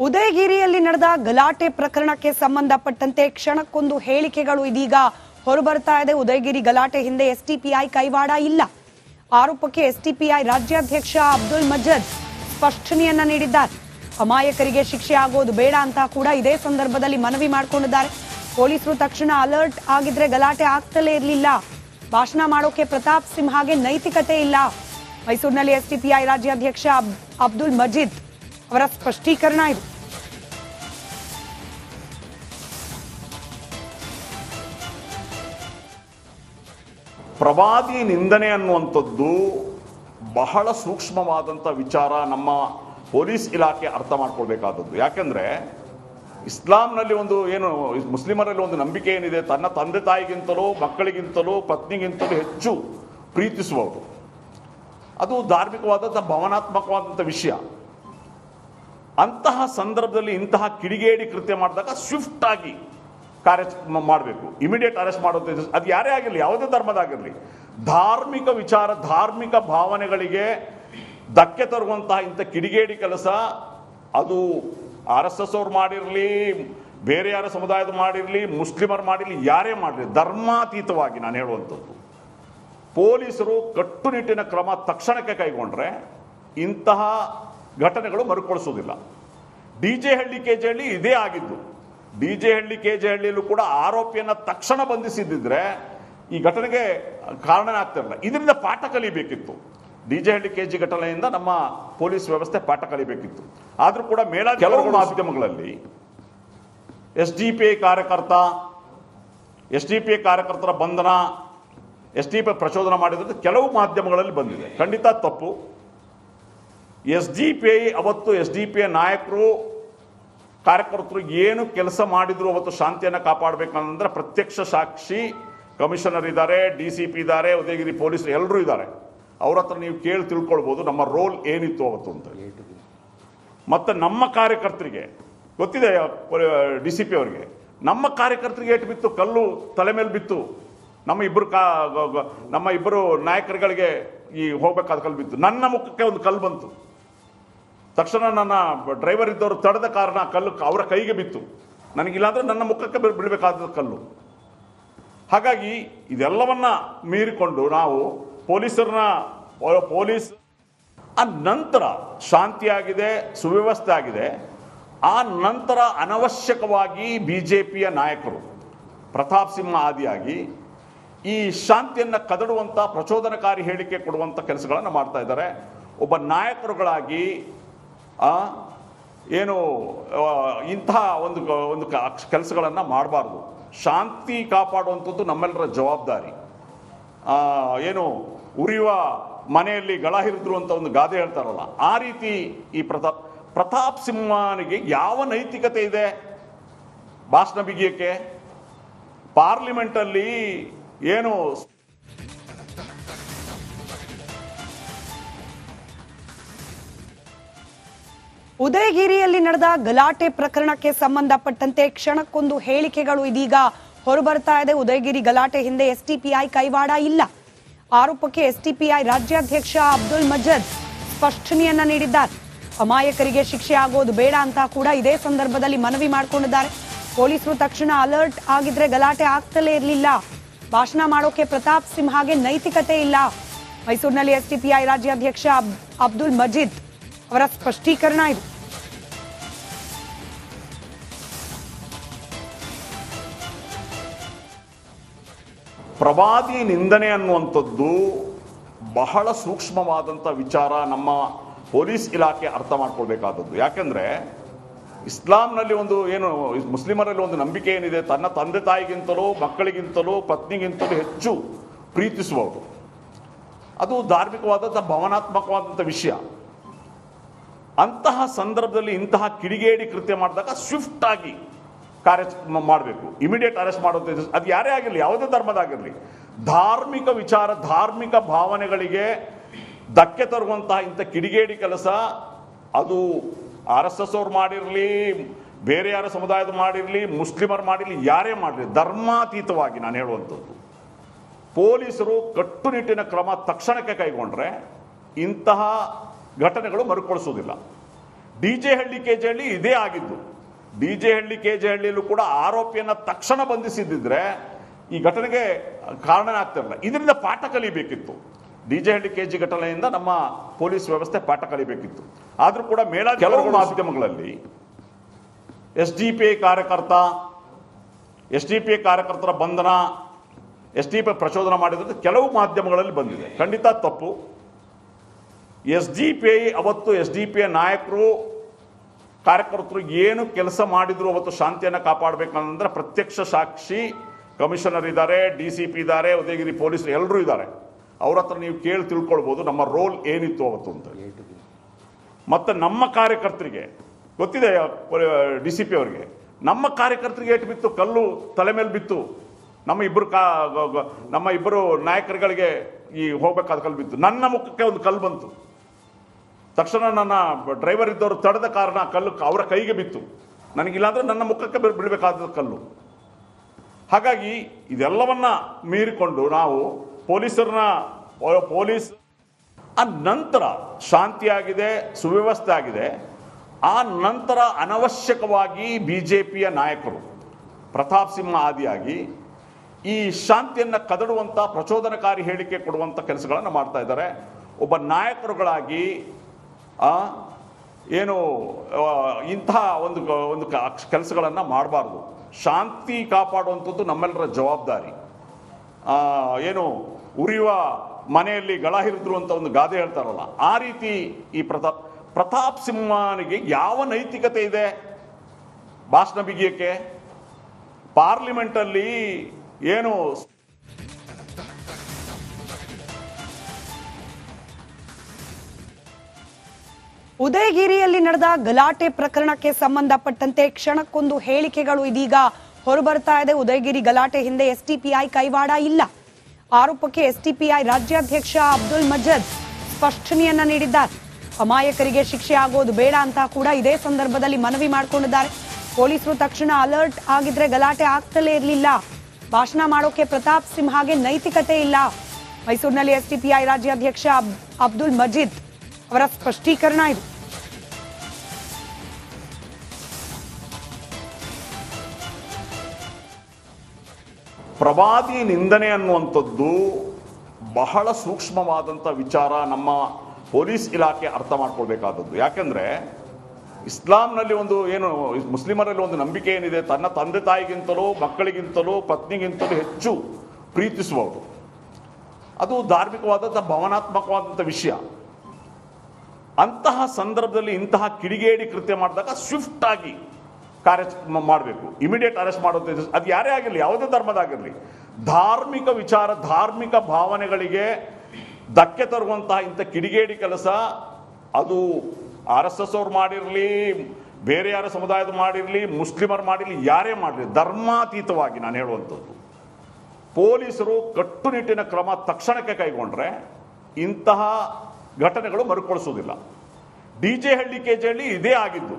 ಉದಯಗಿರಿಯಲ್ಲಿ ನಡೆದ ಗಲಾಟೆ ಪ್ರಕರಣಕ್ಕೆ ಸಂಬಂಧಪಟ್ಟಂತೆ ಕ್ಷಣಕ್ಕೊಂದು ಹೇಳಿಕೆಗಳು ಇದೀಗ ಹೊರಬರ್ತಾ ಇದೆ. ಉದಯಗಿರಿ ಗಲಾಟೆ ಹಿಂದೆ ಎಸ್ಟಿಪಿಐ ಕೈವಾಡ ಇಲ್ಲ. ಆರೋಪಕ್ಕೆ ಎಸ್ಟಿಪಿಐ ರಾಜ್ಯಾಧ್ಯಕ್ಷ ಅಬ್ದುಲ್ ಮಜದ್ ಸ್ಪಷ್ಟನೆಯನ್ನ ನೀಡಿದ್ದಾರೆ. ಅಮಾಯಕರಿಗೆ ಶಿಕ್ಷೆ ಆಗೋದು ಬೇಡ ಅಂತ ಕೂಡ ಇದೇ ಸಂದರ್ಭದಲ್ಲಿ ಮನವಿ ಮಾಡಿಕೊಂಡಿದ್ದಾರೆ. ಪೊಲೀಸರು ತಕ್ಷಣ ಅಲರ್ಟ್ ಆಗಿದ್ರೆ ಗಲಾಟೆ ಆಗ್ತಲೇ ಇರಲಿಲ್ಲ. ಭಾಷಣ ಮಾಡೋಕೆ ಪ್ರತಾಪ್ ಸಿಂಹಗೆ ನೈತಿಕತೆ ಇಲ್ಲ. ಮೈಸೂರಿನಲ್ಲಿ ಎಸ್ಟಿಪಿಐ ರಾಜ್ಯಾಧ್ಯಕ್ಷ ಅಬ್- ಅಬ್ದುಲ್ ಮಜೀದ್ ಅವರ ಸ್ಪಷ್ಟೀಕರಣ ಇದು. ಪ್ರವಾದಿ ನಿಂದನೆ ಅನ್ನುವಂಥದ್ದು ಬಹಳ ಸೂಕ್ಷ್ಮವಾದಂಥ ವಿಚಾರ ನಮ್ಮ ಪೊಲೀಸ್ ಇಲಾಖೆ ಅರ್ಥ ಮಾಡ್ಕೊಳ್ಬೇಕಾದದ್ದು. ಯಾಕೆಂದ್ರೆ ಇಸ್ಲಾಂನಲ್ಲಿ ಒಂದು ಏನು, ಮುಸ್ಲಿಮರಲ್ಲಿ ಒಂದು ನಂಬಿಕೆ ಏನಿದೆ, ತನ್ನ ತಂದೆ ತಾಯಿಗಿಂತಲೂ, ಮಕ್ಕಳಿಗಿಂತಲೂ, ಪತ್ನಿಗಿಂತಲೂ ಹೆಚ್ಚು ಪ್ರೀತಿಸುವವರು. ಅದು ಧಾರ್ಮಿಕವಾದಂಥ, ಭಾವನಾತ್ಮಕವಾದಂಥ ವಿಷಯ. ಅಂತಹ ಸಂದರ್ಭದಲ್ಲಿ ಇಂತಹ ಕಿಡಿಗೇಡಿ ಕೃತ್ಯ ಮಾಡಿದಾಗ ಸ್ವಿಫ್ಟ್ ಆಗಿ ಕಾರ್ಯ ಮಾಡಬೇಕು. ಇಮಿಡಿಯೇಟ್ ಅರೆಸ್ಟ್ ಮಾಡೋದು ಅದು ಯಾರೇ ಆಗಿರಲಿ, ಯಾವುದೇ ಧರ್ಮದಾಗಿರಲಿ ಧಾರ್ಮಿಕ ವಿಚಾರ, ಧಾರ್ಮಿಕ ಭಾವನೆಗಳಿಗೆ ಧಕ್ಕೆ ತರುವಂತಹ ಇಂಥ ಕಿಡಿಗೇಡಿ ಕೆಲಸ, ಅದು ಆರ್ ಎಸ್ ಅವ್ರು ಮಾಡಿರಲಿ, ಬೇರೆ ಯಾರ ಸಮುದಾಯದ ಮಾಡಿರಲಿ, ಮುಸ್ಲಿಮರು ಮಾಡಿರಲಿ, ಯಾರೇ ಮಾಡಲಿ, ಧರ್ಮಾತೀತವಾಗಿ ನಾನು ಹೇಳುವಂಥದ್ದು. ಪೊಲೀಸರು ಕಟ್ಟುನಿಟ್ಟಿನ ಕ್ರಮ ತಕ್ಷಣಕ್ಕೆ ಕೈಗೊಂಡ್ರೆ ಇಂತಹ ಘಟನೆಗಳು ಮರುಕಳಿಸೋದಿಲ್ಲ D J Halli K J Halli ಇದೇ ಆಗಿದ್ದು. D J Halli K J ಹಳ್ಳಿಯಲ್ಲೂ ಕೂಡ ಆರೋಪಿಯನ್ನ ತಕ್ಷಣ ಬಂಧಿಸಿದ್ದಿದ್ರೆ ಈ ಘಟನೆಗೆ ಕಾರಣ ಆಗ್ತಿರಲಿಲ್ಲ ಇದರಿಂದ ಪಾಠ ಕಲಿಬೇಕಿತ್ತು. D J Halli K G ಘಟನೆಯಿಂದ ನಮ್ಮ ಪೊಲೀಸ್ ವ್ಯವಸ್ಥೆ ಪಾಠ ಕಲಿಬೇಕಿತ್ತು. ಆದರೂ ಕೂಡ ಮೇಳ ಕೆಲವು ಮಾಧ್ಯಮಗಳಲ್ಲಿ ಎಸ್ ಡಿ ಪಿ ಐ ಕಾರ್ಯಕರ್ತ ಎಸ್ ಡಿ ಪಿ ಐ ಕಾರ್ಯಕರ್ತರ ಬಂಧನ ಎಸ್ ಡಿ ಪಿ ಪ್ರಚೋದನ ಮಾಡಿದ್ರೆ ಕೆಲವು ಮಾಧ್ಯಮಗಳಲ್ಲಿ ಬಂದಿದೆ. ಖಂಡಿತ ತಪ್ಪು. ಎಸ್ ಡಿ ಪಿ ಐ, ಅವತ್ತು ಎಸ್ ಡಿ ಪಿ ಐ ನಾಯಕರು, ಕಾರ್ಯಕರ್ತರು ಏನು ಕೆಲಸ ಮಾಡಿದ್ರು ಅವತ್ತು ಶಾಂತಿಯನ್ನು ಕಾಪಾಡಬೇಕಂದ್ರೆ ಪ್ರತ್ಯಕ್ಷ ಸಾಕ್ಷಿ ಕಮಿಷನರ್ ಇದ್ದಾರೆ, ಡಿ ಸಿ ಪಿ ಇದ್ದಾರೆ, ಉದಯಗಿರಿ ಪೊಲೀಸ್ ಎಲ್ಲರೂ ಇದ್ದಾರೆ. ಅವ್ರ ಹತ್ರ ನೀವು ಕೇಳಿ ತಿಳ್ಕೊಳ್ಬೋದು ನಮ್ಮ ರೋಲ್ ಏನಿತ್ತು ಅವತ್ತು ಅಂತ. ಮತ್ತು ನಮ್ಮ ಕಾರ್ಯಕರ್ತರಿಗೆ, ಗೊತ್ತಿದೆ, ಡಿ ಸಿ ಪಿ ಅವರಿಗೆ, ನಮ್ಮ ಕಾರ್ಯಕರ್ತರಿಗೆ ಏಟು ಬಿತ್ತು, ಕಲ್ಲು ತಲೆ ಮೇಲೆ ಬಿತ್ತು. ನಮ್ಮ ಇಬ್ಬರು ಕಾ ನಮ್ಮ ಇಬ್ಬರು ನಾಯಕರುಗಳಿಗೆ ಈ ಹೋಗ್ಬೇಕಾದ ಕಲ್ಲು ಬಿತ್ತು. ನನ್ನ ಮುಖಕ್ಕೆ ಒಂದು ಕಲ್ಲು ಬಂತು. ತಕ್ಷಣ ನನ್ನ ಡ್ರೈವರ್ ಇದ್ದವರು ತಡೆದ ಕಾರಣ ಕಲ್ಲು ಅವರ ಕೈಗೆ ಬಿತ್ತು. ನನಗಿಲ್ಲಾಂದರೆ ನನ್ನ ಮುಖಕ್ಕೆ ಬಿಡಬೇಕಾದ ಕಲ್ಲು. ಹಾಗಾಗಿ ಇದೆಲ್ಲವನ್ನ ಮೀರಿಕೊಂಡು ನಾವು ಪೊಲೀಸರನ್ನ ಪೊಲೀಸ್ ಆ ನಂತರ ಶಾಂತಿಯಾಗಿದೆ, ಸುವ್ಯವಸ್ಥೆ ಆಗಿದೆ. ಆ ನಂತರ ಅನವಶ್ಯಕವಾಗಿ ಬಿ ಜೆ ಪಿಯ ನಾಯಕರು, ಪ್ರತಾಪ್ ಸಿಂಹ ಆದಿಯಾಗಿ ಈ ಶಾಂತಿಯನ್ನು ಕದಡುವಂಥ ಪ್ರಚೋದನಕಾರಿ ಹೇಳಿಕೆ ಕೊಡುವಂಥ ಕೆಲಸಗಳನ್ನು ಮಾಡ್ತಾ ಇದ್ದಾರೆ. ಒಬ್ಬ ನಾಯಕರುಗಳಾಗಿ ಏನು ಇಂತಹ ಒಂದು ಒಂದು ಕೆಲಸಗಳನ್ನು ಮಾಡಬಾರ್ದು. ಶಾಂತಿ ಕಾಪಾಡುವಂಥದ್ದು ನಮ್ಮೆಲ್ಲರ ಜವಾಬ್ದಾರಿ. ಏನು, ಉರಿಯುವ ಮನೆಯಲ್ಲಿ ಗಳ ಹಿರಿದ್ರು ಅಂತ ಒಂದು ಗಾದೆ ಹೇಳ್ತಾರಲ್ಲ, ಆ ರೀತಿ ಈ ಪ್ರತಾಪ್ ಪ್ರತಾಪ್ ಸಿಂಹನಿಗೆ ಯಾವ ನೈತಿಕತೆ ಇದೆ? ಭಾಷಣ ಬಿಗಿಯಕ್ಕೆ ಪಾರ್ಲಿಮೆಂಟಲ್ಲಿ ಏನು ಉದಯಗಿರಿಯಲ್ಲಿ ನಡೆದ ಗಲಾಟೆ ಪ್ರಕರಣಕ್ಕೆ ಸಂಬಂಧಪಟ್ಟಂತೆ ಕ್ಷಣಕ್ಕೊಂದು ಹೇಳಿಕೆಗಳು ಇದೀಗ ಹೊರಬರ್ತಾ ಇದೆ. ಉದಯಗಿರಿ ಗಲಾಟೆ ಹಿಂದೆ ಎಸ್ಟಿಪಿಐ ಕೈವಾಡ ಇಲ್ಲ. ಆರೋಪಕ್ಕೆ ಎಸ್ಟಿಪಿಐ ರಾಜ್ಯಾಧ್ಯಕ್ಷ ಅಬ್ದುಲ್ ಮಜದ್ ಸ್ಪಷ್ಟನೆಯನ್ನ ನೀಡಿದ್ದಾರೆ. ಅಮಾಯಕರಿಗೆ ಶಿಕ್ಷೆ ಆಗೋದು ಬೇಡ ಅಂತ ಕೂಡ ಇದೇ ಸಂದರ್ಭದಲ್ಲಿ ಮನವಿ ಮಾಡಿಕೊಂಡಿದ್ದಾರೆ. ಪೊಲೀಸರು ತಕ್ಷಣ ಅಲರ್ಟ್ ಆಗಿದ್ರೆ ಗಲಾಟೆ ಆಗ್ತಲೇ ಇರಲಿಲ್ಲ. ಭಾಷಣ ಮಾಡೋಕೆ ಪ್ರತಾಪ್ ಸಿಂಹಗೆ ನೈತಿಕತೆ ಇಲ್ಲ. ಮೈಸೂರಿನಲ್ಲಿ ಎಸ್ಟಿಪಿಐ ರಾಜ್ಯಾಧ್ಯಕ್ಷ ಅಬ್- ಅಬ್ದುಲ್ ಮಜೀದ್ ಅವರ ಸ್ಪಷ್ಟೀಕರಣ ಇದು. ಪ್ರವಾದಿ ನಿಂದನೆ ಅನ್ನುವಂಥದ್ದು ಬಹಳ ಸೂಕ್ಷ್ಮವಾದಂಥ ವಿಚಾರ ನಮ್ಮ ಪೊಲೀಸ್ ಇಲಾಖೆ ಅರ್ಥ ಮಾಡ್ಕೊಳ್ಬೇಕಾದದ್ದು. ಯಾಕೆಂದ್ರೆ ಇಸ್ಲಾಂನಲ್ಲಿ ಒಂದು ಏನು, ಮುಸ್ಲಿಮರಲ್ಲಿ ಒಂದು ನಂಬಿಕೆ ಏನಿದೆ, ತನ್ನ ತಂದೆ ತಾಯಿಗಿಂತಲೂ, ಮಕ್ಕಳಿಗಿಂತಲೂ, ಪತ್ನಿಗಿಂತಲೂ ಹೆಚ್ಚು ಪ್ರೀತಿಸುವವರು. ಅದು ಧಾರ್ಮಿಕವಾದಂಥ, ಭಾವನಾತ್ಮಕವಾದಂಥ ವಿಷಯ. ಅಂತಹ ಸಂದರ್ಭದಲ್ಲಿ ಇಂತಹ ಕಿಡಿಗೇಡಿ ಕೃತ್ಯ ಮಾಡಿದಾಗ ಸ್ವಿಫ್ಟ್ ಆಗಿ ಕಾರ್ಯ ಮಾಡಬೇಕು. ಇಮಿಡಿಯೇಟ್ ಅರೆಸ್ಟ್ ಮಾಡೋದು ಅದು ಯಾರೇ ಆಗಿರಲಿ, ಯಾವುದೇ ಧರ್ಮದಾಗಿರಲಿ ಧಾರ್ಮಿಕ ವಿಚಾರ, ಧಾರ್ಮಿಕ ಭಾವನೆಗಳಿಗೆ ಧಕ್ಕೆ ತರುವಂತಹ ಇಂಥ ಕಿಡಿಗೇಡಿ ಕೆಲಸ, ಅದು ಆರ್ ಎಸ್ ಅವ್ರು ಮಾಡಿರಲಿ, ಬೇರೆ ಯಾರ ಸಮುದಾಯದ ಮಾಡಿರಲಿ, ಮುಸ್ಲಿಮರು ಮಾಡಿರಲಿ, ಯಾರೇ ಮಾಡಲಿ, ಧರ್ಮಾತೀತವಾಗಿ ನಾನು ಹೇಳುವಂಥದ್ದು. ಪೊಲೀಸರು ಕಟ್ಟುನಿಟ್ಟಿನ ಕ್ರಮ ತಕ್ಷಣಕ್ಕೆ ಕೈಗೊಂಡ್ರೆ ಇಂತಹ ಘಟನೆಗಳು ಮರುಕಳಿಸೋದಿಲ್ಲ D J Halli K J Halli ಇದೇ ಆಗಿದ್ದು. D J Halli K J ಹಳ್ಳಿಯಲ್ಲೂ ಕೂಡ ಆರೋಪಿಯನ್ನ ತಕ್ಷಣ ಬಂಧಿಸಿದ್ದಿದ್ರೆ ಈ ಘಟನೆಗೆ ಕಾರಣ ಆಗ್ತಿರಲಿಲ್ಲ ಇದರಿಂದ ಪಾಠ ಕಲಿಬೇಕಿತ್ತು. D J Halli K G ಘಟನೆಯಿಂದ ನಮ್ಮ ಪೊಲೀಸ್ ವ್ಯವಸ್ಥೆ ಪಾಠ ಕಲಿಬೇಕಿತ್ತು. ಆದರೂ ಕೂಡ ಮೇಳ ಕೆಲವು ಮಾಧ್ಯಮಗಳಲ್ಲಿ ಎಸ್ ಡಿ ಪಿ ಐ ಕಾರ್ಯಕರ್ತ ಎಸ್ ಡಿ ಪಿ ಐ ಕಾರ್ಯಕರ್ತರ ಬಂಧನ ಎಸ್ ಡಿ ಪಿ ಪ್ರಚೋದನ ಪ್ರಚೋದನೆ ಮಾಡಿದ್ರೆ ಕೆಲವು ಮಾಧ್ಯಮಗಳಲ್ಲಿ ಬಂದಿದೆ. ಖಂಡಿತ ತಪ್ಪು. ಎಸ್ ಡಿ ಪಿ ಐ, ಅವತ್ತು ಎಸ್ ಡಿ ಪಿ ಐ ನಾಯಕರು, ಕಾರ್ಯಕರ್ತರು ಏನು ಕೆಲಸ ಮಾಡಿದ್ರು ಅವತ್ತು ಶಾಂತಿಯನ್ನು ಕಾಪಾಡಬೇಕಂದ್ರೆ ಪ್ರತ್ಯಕ್ಷ ಸಾಕ್ಷಿ ಕಮಿಷನರ್ ಇದ್ದಾರೆ, ಡಿ ಸಿ ಪಿ ಇದ್ದಾರೆ, ಉದಯಗಿರಿ ಪೊಲೀಸ್ ಎಲ್ಲರೂ ಇದ್ದಾರೆ. ಅವ್ರ ಹತ್ರ ನೀವು ಕೇಳಿ ತಿಳ್ಕೊಳ್ಬೋದು ನಮ್ಮ ರೋಲ್ ಏನಿತ್ತು ಅವತ್ತು ಅಂತ. ಮತ್ತು ನಮ್ಮ ಕಾರ್ಯಕರ್ತರಿಗೆ, ಗೊತ್ತಿದೆ, ಡಿ ಸಿ ಪಿ ಅವರಿಗೆ, ನಮ್ಮ ಕಾರ್ಯಕರ್ತರಿಗೆ ಏಟು ಬಿತ್ತು, ಕಲ್ಲು ತಲೆ ಮೇಲೆ ಬಿತ್ತು. ನಮ್ಮ ಇಬ್ಬರು ಕಾ, ನಮ್ಮ ಇಬ್ಬರು ನಾಯಕರುಗಳಿಗೆ ಈ ಹೋಗ್ಬೇಕಾದ ಕಲ್ಲು ಬಿತ್ತು. ನನ್ನ ಮುಖಕ್ಕೆ ಒಂದು ಕಲ್ಲು ಬಂತು. ತಕ್ಷಣ ನನ್ನ ಡ್ರೈವರ್ ಇದ್ದವರು ತಡೆದ ಕಾರಣ ಕಲ್ಲು ಅವರ ಕೈಗೆ ಬಿತ್ತು. ನನಗಿಲ್ಲಾಂದರೆ ನನ್ನ ಮುಖಕ್ಕೆ ಬಿಡಬೇಕಾದ ಕಲ್ಲು. ಹಾಗಾಗಿ ಇದೆಲ್ಲವನ್ನ ಮೀರಿಕೊಂಡು ನಾವು ಪೊಲೀಸರನ್ನ ಪೊಲೀಸ್ ಆ ನಂತರ ಶಾಂತಿಯಾಗಿದೆ, ಸುವ್ಯವಸ್ಥೆ ಆಗಿದೆ. ಆ ನಂತರ ಅನವಶ್ಯಕವಾಗಿ ಬಿ ಜೆ ಪಿಯ ನಾಯಕರು ಪ್ರತಾಪ್ ಸಿಂಹ ಆದಿಯಾಗಿ ಈ ಶಾಂತಿಯನ್ನು ಕದಡುವಂಥ ಪ್ರಚೋದನಕಾರಿ ಹೇಳಿಕೆ ಕೊಡುವಂಥ ಕೆಲಸಗಳನ್ನು ಮಾಡ್ತಾ ಇದ್ದಾರೆ. ಒಬ್ಬ ನಾಯಕರುಗಳಾಗಿ ಆ, ಏನು ಇಂತಹ ಒಂದು ಒಂದು ಕೆಲಸಗಳನ್ನು ಮಾಡಬಾರ್ದು. ಶಾಂತಿ ಕಾಪಾಡುವಂಥದ್ದು ನಮ್ಮೆಲ್ಲರ ಜವಾಬ್ದಾರಿ. ಏನು ಉರಿಯುವ ಮನೆಯಲ್ಲಿ ಗಳ ಹಿರಿದ್ರು ಅಂತ ಒಂದು ಗಾದೆ ಹೇಳ್ತಾರಲ್ಲ ಆ ರೀತಿ ಈ ಪ್ರತಾಪ್ ಪ್ರತಾಪ್ ಸಿಂಹನಿಗೆ ಯಾವ ನೈತಿಕತೆ ಇದೆ? ಭಾಷಣ ಬಿಗಿಯಕ್ಕೆ ಪಾರ್ಲಿಮೆಂಟಲ್ಲಿ ಏನು ಉದಯಗಿರಿಯಲ್ಲಿ ನಡೆದ ಗಲಾಟೆ ಪ್ರಕರಣಕ್ಕೆ ಸಂಬಂಧಪಟ್ಟಂತೆ ಕ್ಷಣಕ್ಕೊಂದು ಹೇಳಿಕೆಗಳು ಇದೀಗ ಹೊರಬರ್ತಾ ಇದೆ. ಉದಯಗಿರಿ ಗಲಾಟೆ ಹಿಂದೆ ಎಸ್ಟಿಪಿಐ ಕೈವಾಡ ಇಲ್ಲ. ಆರೋಪಕ್ಕೆ ಎಸ್ಟಿಪಿಐ ರಾಜ್ಯಾಧ್ಯಕ್ಷ ಅಬ್ದುಲ್ ಮಜದ್ ಸ್ಪಷ್ಟನೆಯನ್ನ ನೀಡಿದ್ದಾರೆ. ಅಮಾಯಕರಿಗೆ ಶಿಕ್ಷೆ ಆಗೋದು ಬೇಡ ಅಂತ ಕೂಡ ಇದೇ ಸಂದರ್ಭದಲ್ಲಿ ಮನವಿ ಮಾಡಿಕೊಂಡಿದ್ದಾರೆ. ಪೊಲೀಸರು ತಕ್ಷಣ ಅಲರ್ಟ್ ಆಗಿದ್ರೆ ಗಲಾಟೆ ಆಗ್ತಲೇ ಇರಲಿಲ್ಲ. ಭಾಷಣ ಮಾಡೋಕೆ ಪ್ರತಾಪ್ ಸಿಂಹಗೆ ನೈತಿಕತೆ ಇಲ್ಲ. ಮೈಸೂರಿನಲ್ಲಿ ಎಸ್ಟಿಪಿಐ ರಾಜ್ಯಾಧ್ಯಕ್ಷ ಅಬ್- ಅಬ್ದುಲ್ ಮಜೀದ್ ಅವರ ಸ್ಪಷ್ಟೀಕರಣ ಇದು. ಪ್ರವಾದಿ ನಿಂದನೆ ಅನ್ನುವಂಥದ್ದು ಬಹಳ ಸೂಕ್ಷ್ಮವಾದಂಥ ವಿಚಾರ ನಮ್ಮ ಪೊಲೀಸ್ ಇಲಾಖೆ ಅರ್ಥ ಮಾಡ್ಕೊಳ್ಬೇಕಾದದ್ದು. ಯಾಕೆಂದ್ರೆ ಇಸ್ಲಾಂನಲ್ಲಿ ಒಂದು ಏನು, ಮುಸ್ಲಿಮರಲ್ಲಿ ಒಂದು ನಂಬಿಕೆ ಏನಿದೆ, ತನ್ನ ತಂದೆ ತಾಯಿಗಿಂತಲೂ, ಮಕ್ಕಳಿಗಿಂತಲೂ, ಪತ್ನಿಗಿಂತಲೂ ಹೆಚ್ಚು ಪ್ರೀತಿಸುವವರು. ಅದು ಧಾರ್ಮಿಕವಾದಂಥ, ಭಾವನಾತ್ಮಕವಾದಂಥ ವಿಷಯ. ಅಂತಹ ಸಂದರ್ಭದಲ್ಲಿ ಇಂತಹ ಕಿಡಿಗೇಡಿ ಕೃತ್ಯ ಮಾಡಿದಾಗ ಸ್ವಿಫ್ಟ್ ಆಗಿ ಕಾರ್ಯ ಮಾಡಬೇಕು. ಇಮಿಡಿಯೇಟ್ ಅರೆಸ್ಟ್ ಮಾಡೋದು ಅದು ಯಾರೇ ಆಗಿರಲಿ, ಯಾವುದೇ ಧರ್ಮದಾಗಿರಲಿ ಧಾರ್ಮಿಕ ವಿಚಾರ, ಧಾರ್ಮಿಕ ಭಾವನೆಗಳಿಗೆ ಧಕ್ಕೆ ತರುವಂತಹ ಇಂಥ ಕಿಡಿಗೇಡಿ ಕೆಲಸ, ಅದು ಆರ್ ಎಸ್ ಎಸ್ ಅವ್ರು ಮಾಡಿರಲಿ, ಬೇರೆ ಯಾರ ಸಮುದಾಯದ ಮಾಡಿರಲಿ, ಮುಸ್ಲಿಮರು ಮಾಡಿರಲಿ, ಯಾರೇ ಮಾಡಲಿ, ಧರ್ಮಾತೀತವಾಗಿ ನಾನು ಹೇಳುವಂಥದ್ದು. ಪೊಲೀಸರು ಕಟ್ಟುನಿಟ್ಟಿನ ಕ್ರಮ ತಕ್ಷಣಕ್ಕೆ ಕೈಗೊಂಡ್ರೆ ಇಂತಹ ಘಟನೆಗಳು ಮರುಕಳಿಸೋದಿಲ್ಲ D J Halli K J Halli ಇದೇ ಆಗಿದ್ದು.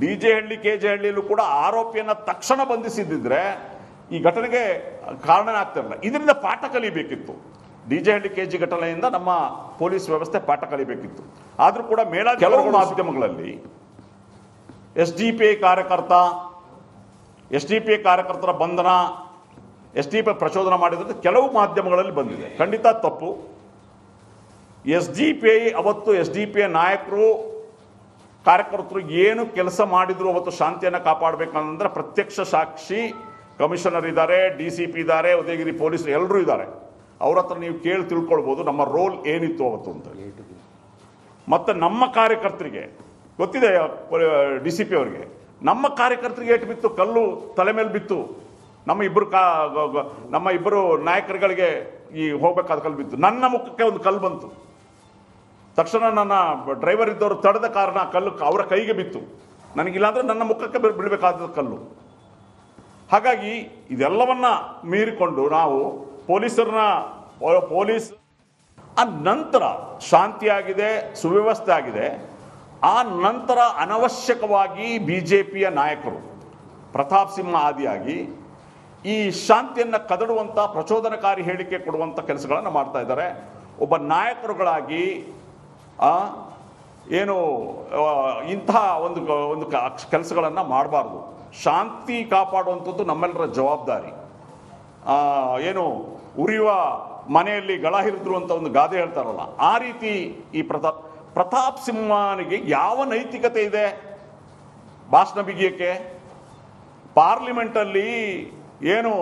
D J Halli K J ಹಳ್ಳಿಯಲ್ಲೂ ಕೂಡ ಆರೋಪಿಯನ್ನ ತಕ್ಷಣ ಬಂಧಿಸಿದ್ದಿದ್ರೆ ಈ ಘಟನೆಗೆ ಕಾರಣ ಆಗ್ತಿರಲಿಲ್ಲ ಇದರಿಂದ ಪಾಠ ಕಲಿಬೇಕಿತ್ತು. D J Halli K G ಘಟನೆಯಿಂದ ನಮ್ಮ ಪೊಲೀಸ್ ವ್ಯವಸ್ಥೆ ಪಾಠ ಕಲಿಬೇಕಿತ್ತು. ಆದರೂ ಕೂಡ ಮೇಳ ಕೆಲವು ಮಾಧ್ಯಮಗಳಲ್ಲಿ ಎಸ್ ಡಿ ಪಿ ಐ ಕಾರ್ಯಕರ್ತ ಎಸ್ ಡಿ ಪಿ ಐ ಕಾರ್ಯಕರ್ತರ ಬಂಧನ ಎಸ್ ಡಿ ಪಿ ಪ್ರಚೋದನ ಪ್ರಚೋದನೆ ಮಾಡಿದ್ರೆ ಕೆಲವು ಮಾಧ್ಯಮಗಳಲ್ಲಿ ಬಂದಿದೆ. ಖಂಡಿತ ತಪ್ಪು. ಎಸ್ ಡಿ ಪಿ ಐ, ಅವತ್ತು ಎಸ್ ಡಿ ಪಿ ಐ ನಾಯಕರು, ಕಾರ್ಯಕರ್ತರು ಏನು ಕೆಲಸ ಮಾಡಿದ್ರು ಅವತ್ತು ಶಾಂತಿಯನ್ನು ಕಾಪಾಡಬೇಕಂದ್ರೆ ಪ್ರತ್ಯಕ್ಷ ಸಾಕ್ಷಿ ಕಮಿಷನರ್ ಇದ್ದಾರೆ, ಡಿ ಸಿ ಪಿ ಇದ್ದಾರೆ, ಉದಯಗಿರಿ ಪೊಲೀಸ್ ಎಲ್ಲರೂ ಇದ್ದಾರೆ. ಅವ್ರ ಹತ್ರ ನೀವು ಕೇಳಿ ತಿಳ್ಕೊಳ್ಬೋದು ನಮ್ಮ ರೋಲ್ ಏನಿತ್ತು ಅವತ್ತು ಅಂತ. ಮತ್ತು ನಮ್ಮ ಕಾರ್ಯಕರ್ತರಿಗೆ, ಗೊತ್ತಿದೆ, ಡಿ ಸಿ ಪಿ ಅವರಿಗೆ, ನಮ್ಮ ಕಾರ್ಯಕರ್ತರಿಗೆ ಏಟು ಬಿತ್ತು, ಕಲ್ಲು ತಲೆ ಮೇಲೆ ಬಿತ್ತು. ನಮ್ಮ ಇಬ್ಬರು ಕಾ ನಮ್ಮ ಇಬ್ಬರು ನಾಯಕರುಗಳಿಗೆ ಈ ಹೋಗ್ಬೇಕಾದ ಕಲ್ಲು ಬಿತ್ತು. ನನ್ನ ಮುಖಕ್ಕೆ ಒಂದು ಕಲ್ಲು ಬಂತು. ತಕ್ಷಣ ನನ್ನ ಡ್ರೈವರ್ ಇದ್ದವರು ತಡೆದ ಕಾರಣ ಕಲ್ಲು ಅವರ ಕೈಗೆ ಬಿತ್ತು. ನನಗಿಲ್ಲಾಂದರೆ ನನ್ನ ಮುಖಕ್ಕೆ ಬಿಡಬೇಕಾದ ಕಲ್ಲು. ಹಾಗಾಗಿ ಇದೆಲ್ಲವನ್ನ ಮೀರಿಕೊಂಡು ನಾವು ಪೊಲೀಸರನ್ನ ಪೊಲೀಸ್ ಆ ನಂತರ ಶಾಂತಿಯಾಗಿದೆ, ಸುವ್ಯವಸ್ಥೆ ಆಗಿದೆ. ಆ ನಂತರ ಅನವಶ್ಯಕವಾಗಿ ಬಿ ಜೆ ಪಿಯ ನಾಯಕರು ಪ್ರತಾಪ್ ಸಿಂಹ ಆದಿಯಾಗಿ ಈ ಶಾಂತಿಯನ್ನು ಕದಡುವಂಥ ಪ್ರಚೋದನಕಾರಿ ಹೇಳಿಕೆ ಕೊಡುವಂಥ ಕೆಲಸಗಳನ್ನು ಮಾಡ್ತಾ ಇದ್ದಾರೆ. ಒಬ್ಬ ನಾಯಕರುಗಳಾಗಿ ಆ, ಏನು ಇಂತಹ ಒಂದು ಒಂದು ಕೆಲಸಗಳನ್ನು ಮಾಡಬಾರ್ದು. ಶಾಂತಿ ಕಾಪಾಡುವಂಥದ್ದು ನಮ್ಮೆಲ್ಲರ ಜವಾಬ್ದಾರಿ. ಏನು ಉರಿಯುವ ಮನೆಯಲ್ಲಿ ಗಳ ಹಿರಿದ್ರು ಅಂತ ಒಂದು ಗಾದೆ ಹೇಳ್ತಾರಲ್ಲ ಆ ರೀತಿ ಈ ಪ್ರತಾಪ್ ಪ್ರತಾಪ್ ಸಿಂಹನಿಗೆ ಯಾವ ನೈತಿಕತೆ ಇದೆ? ಭಾಷಣ ಬಿಗಿಯಕ್ಕೆ ಪಾರ್ಲಿಮೆಂಟಲ್ಲಿ ಏನು